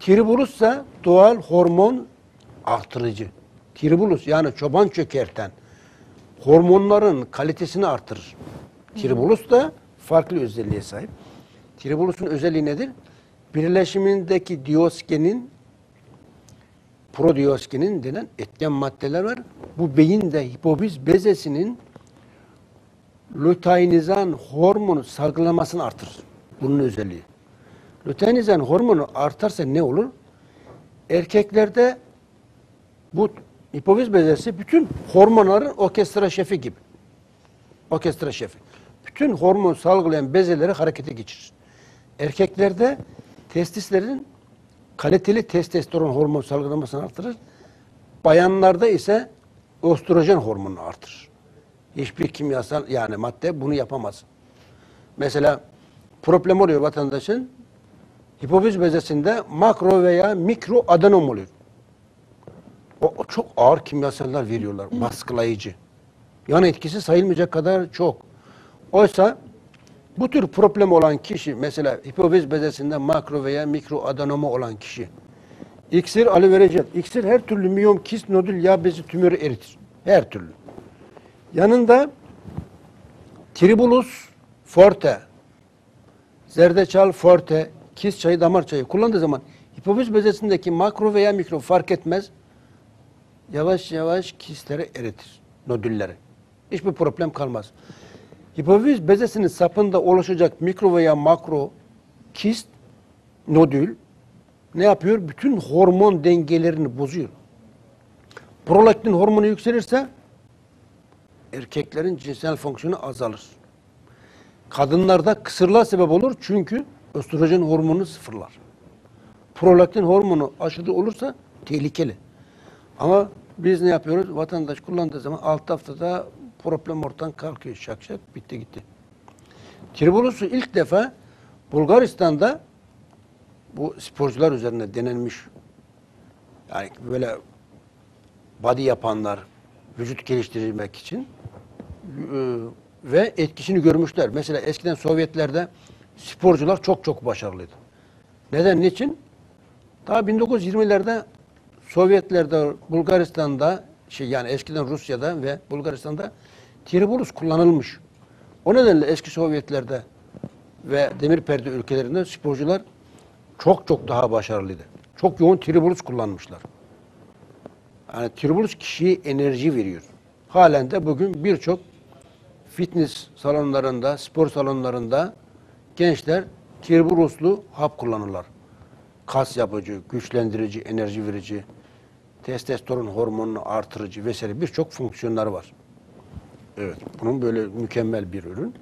Tribulus ise doğal hormon artırıcı. Tribulus yani çoban çökerten hormonların kalitesini artırır. Tribulus da farklı özelliğe sahip. Tribulus'un özelliği nedir? Birleşimindeki diosgenin prodiosgenin denen etken maddeler var. Bu beyinde hipofiz bezesinin luteinizan hormonu salgılamasını artırır. Bunun özelliği. Luteinizan hormonu artarsa ne olur? Erkeklerde bu hipofiz bezesi bütün hormonların orkestra şefi gibi. Orkestra şefi. Bütün hormon salgılayan bezeleri harekete geçirir. Erkeklerde testislerin kaliteli testosteron hormon salgılamasını artırır. Bayanlarda ise östrojen hormonunu artırır. Hiçbir kimyasal yani madde bunu yapamaz. Mesela problem oluyor vatandaşın. Hipofiz bezesinde makro veya mikro adenom oluyor. O, o çok ağır kimyasallar veriyorlar, baskılayıcı. Yan etkisi sayılmayacak kadar çok. Oysa bu tür problem olan kişi, mesela hipofiz bezesinde makro veya mikro adenoma olan kişi, iksir alıverecek. İksir her türlü miyom, kist, nodül, yağ bezi tümörü eritir. Her türlü. Yanında tribulus forte, zerdeçal forte, kist çayı, damar çayı kullandığı zaman hipofiz bezesindeki makro veya mikro fark etmez. Yavaş yavaş kistleri eritir, nodülleri. Hiçbir problem kalmaz. Hipofiz bezesinin sapında oluşacak mikro veya makro kist, nodül ne yapıyor? Bütün hormon dengelerini bozuyor. Prolaktin hormonu yükselirse erkeklerin cinsel fonksiyonu azalır. Kadınlarda kısırlığa sebep olur çünkü östrojen hormonu sıfırlar. Prolaktin hormonu aşırı olursa tehlikeli. Ama biz ne yapıyoruz? Vatandaş kullandığı zaman 6 haftada problem ortadan kalkıyor. Şak şak bitti gitti. Tribulus'u ilk defa Bulgaristan'da bu sporcular üzerine denenmiş. Yani böyle body yapanlar vücut geliştirmek için e, ve etkisini görmüşler. Mesela eskiden Sovyetlerde sporcular çok çok başarılıydı. Neden? Niçin? Daha 1920'lerde Sovyetlerde, Bulgaristan'da, şey yani eskiden Rusya'da ve Bulgaristan'da tribulus kullanılmış. O nedenle eski Sovyetlerde ve demir perde ülkelerinde sporcular çok çok daha başarılıydı. Çok yoğun tribulus kullanmışlar. Yani tribulus kişiye enerji veriyor. Halen de bugün birçok fitness salonlarında, spor salonlarında gençler tribuluslu hap kullanırlar. Kas yapıcı, güçlendirici, enerji verici, testosteron hormonunu artırıcı vesaire birçok fonksiyonları var. Evet, bunun böyle mükemmel bir ürün.